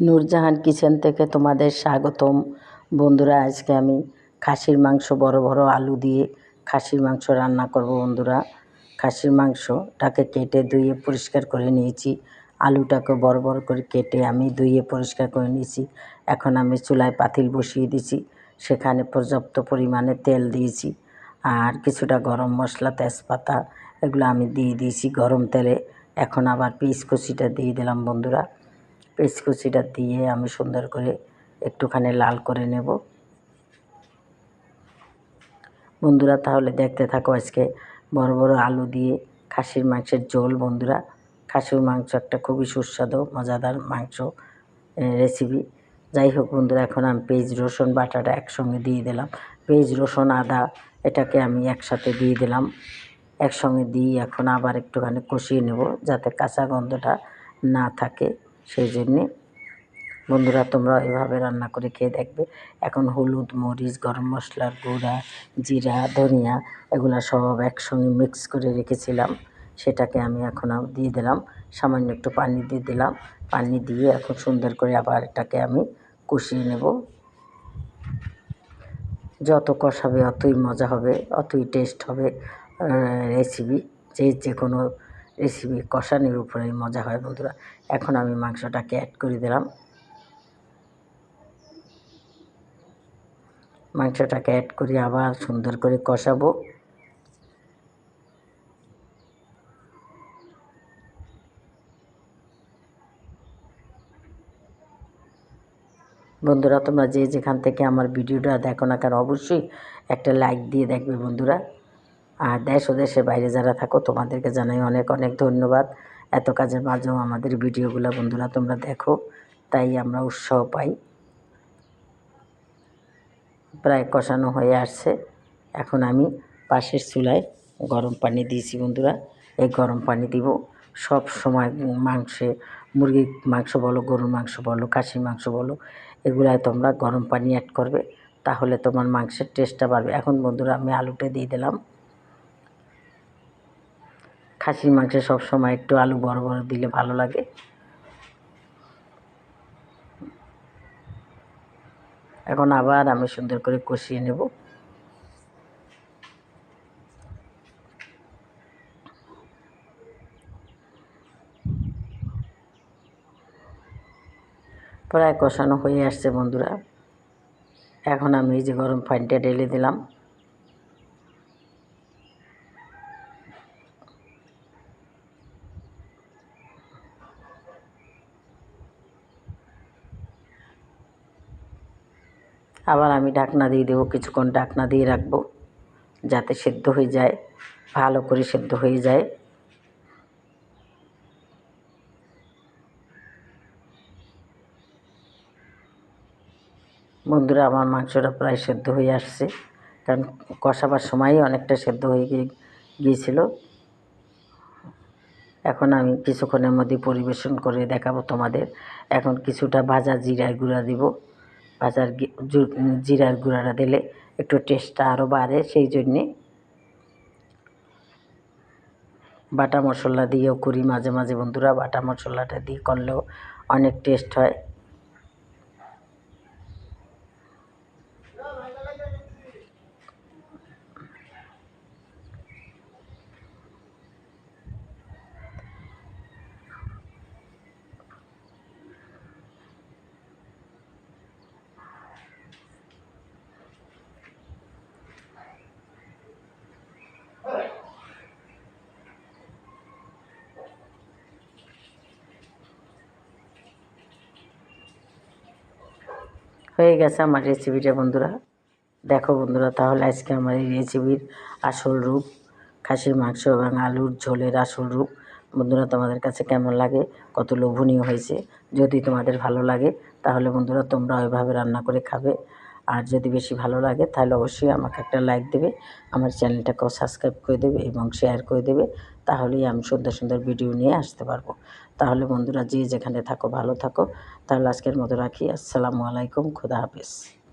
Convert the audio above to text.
Nurjahan kitchen থেকে তোমাদের স্বাগতম। বন্ধুরা, আজকে আমি খাসির মাংস, বড় বড় আলু দিয়ে খাসির মাংস রান্না করব বন্ধুরা। খাসির মাংসটাকে কেটে ধুয়ে পরিষ্কার করে নিয়েছি। আলুটাকে বড় বড় করে কেটে আমি ধুয়ে পরিষ্কার করে নিয়েছি। এখন আমি চুলায় পাতিল বসিয়ে দিয়েছি। সেখানে পর্যাপ্ত পরিমাণে তেল দিয়েছি। আর কিছুটা গরম মশলা, তেজপাতা, এগুলো আমি দিয়ে দিয়েছি গরম তেলে। এখন আবার পিস কুচিটা দিয়ে দিলাম বন্ধুরা। পেঁয়াজ কুচিটা দিয়ে আমি সুন্দর করে একটুখানি লাল করে নেব। বন্ধুরা, তাহলে দেখতে থাকো আজকে বড় বড় আলু দিয়ে খাসির মাংসের ঝোল। বন্ধুরা, খাসির মাংস একটা খুবই সুস্বাদু, মজাদার মাংস রেসিপি যাই হোক বন্ধুরা, এখন আমি পেঁয়াজ, রসুন, বাটাটা একসঙ্গে দিয়ে দিলাম। পেঁয়াজ, রসুন, আদা এটাকে আমি একসাথে দিয়ে দিলাম। একসঙ্গে দিয়ে এখন আবার একটুখানি কষিয়ে নেব যাতে কাঁচা গন্ধটা না থাকে। সেই জন্যে বন্ধুরা, তোমরা এভাবে রান্না করে খেয়ে দেখবে। এখন হলুদ, মরিচ, গরম মশলার গুঁড়া, জিরা, ধনিয়া, এগুলো সব একসঙ্গে মিক্স করে রেখেছিলাম। সেটাকে আমি এখন দিয়ে দিলাম। সামান্য একটু পানি দিয়ে দিলাম। পানি দিয়ে এখন সুন্দর করে আবার এটাকে আমি কষিয়ে নেব। যত কষাবে, অতই মজা হবে, অতই টেস্ট হবে রেসিপি যে যে কোনো রেসিপি কষানির উপরে মজা হয় বন্ধুরা। এখন আমি মাংসটাকে অ্যাড করে দিলাম। মাংসটাকে অ্যাড করে আবার সুন্দর করে কষাবো। বন্ধুরা, তোমরা যে যেখান থেকে আমার ভিডিওটা দেখো না কেন, অবশ্যই একটা লাইক দিয়ে দেখবে বন্ধুরা। আর দেশ ও দেশের বাইরে যারা থাকো, তোমাদেরকে জানাই অনেক অনেক ধন্যবাদ। এত কাজের মাঝেও আমাদের ভিডিওগুলো বন্ধুরা তোমরা দেখো, তাই আমরা উৎসাহ পাই। প্রায় কষানো হয়ে আসছে। এখন আমি পাশের চুলায় গরম পানি দিয়েছি বন্ধুরা। এই গরম পানি দিব। সব সময় মাংসে মুরগির মাংস বলো, গরুর মাংস বলো, খাসির মাংস বলো, এগুলায় তোমরা গরম পানি অ্যাড করবে, তাহলে তোমার মাংসের টেস্টটা বাড়বে। এখন বন্ধুরা আমি আলুটা দিয়ে দিলাম। খাসির মাংসে সব সময় একটু আলু বড় বড় দিলে ভালো লাগে। এখন আবার আমি সুন্দর করে কষিয়ে নেব। প্রায় কষানো হয়ে আসছে বন্ধুরা। এখন আমি এই যে গরম পানিটা ঢেলে দিলাম। আবার আমি ঢাকনা দিয়ে দেবো, কিছুক্ষণ ঢাকনা দিয়ে রাখব, যাতে সেদ্ধ হয়ে যায়, ভালো করে সেদ্ধ হয়ে যায়। বন্ধুরা, আমার মাংসটা প্রায় সেদ্ধ হয়ে আসছে, কারণ কষাবার সময়ই অনেকটা সেদ্ধ হয়ে গিয়েছিল। এখন আমি কিছুক্ষণের মধ্যে পরিবেশন করে দেখাবো তোমাদের। এখন কিছুটা ভাজা জিরার গুঁড়া দিব। ভাজার জিরার গুঁড়াটা দিলে একটু টেস্টটা আরও বাড়ে, সেই জন্যে বাটা মশলা দিয়েও করি। মাঝে মাঝে বন্ধুরা বাটা মশলাটা দিয়ে করলেও অনেক টেস্ট হয়। হয়ে গেছে আমার রেসিপিটা বন্ধুরা। দেখো বন্ধুরা, তাহলে আজকে আমার এই রেসিপির আসল রূপ, খাসির মাংস এবং আলুর ঝোলের আসল রূপ। বন্ধুরা, তোমাদের কাছে কেমন লাগে? কত লোভনীয় হয়েছে? যদি তোমাদের ভালো লাগে, তাহলে বন্ধুরা, তোমরা ওইভাবে রান্না করে খাবে। আর যদি বেশি ভালো লাগে, তাহলে অবশ্যই আমাকে একটা লাইক দেবে, আমার চ্যানেলটাকেও সাবস্ক্রাইব করে দেবে এবং শেয়ার করে দেবে, তাহলেই আমি সুন্দর সুন্দর ভিডিও নিয়ে আসতে পারব। তাহলে বন্ধুরা, যে যেখানে থাকো, ভালো থাকো। তাহলে আজকের মতো রাখি। আসসালামু আলাইকুম, খুদা হাফিজ।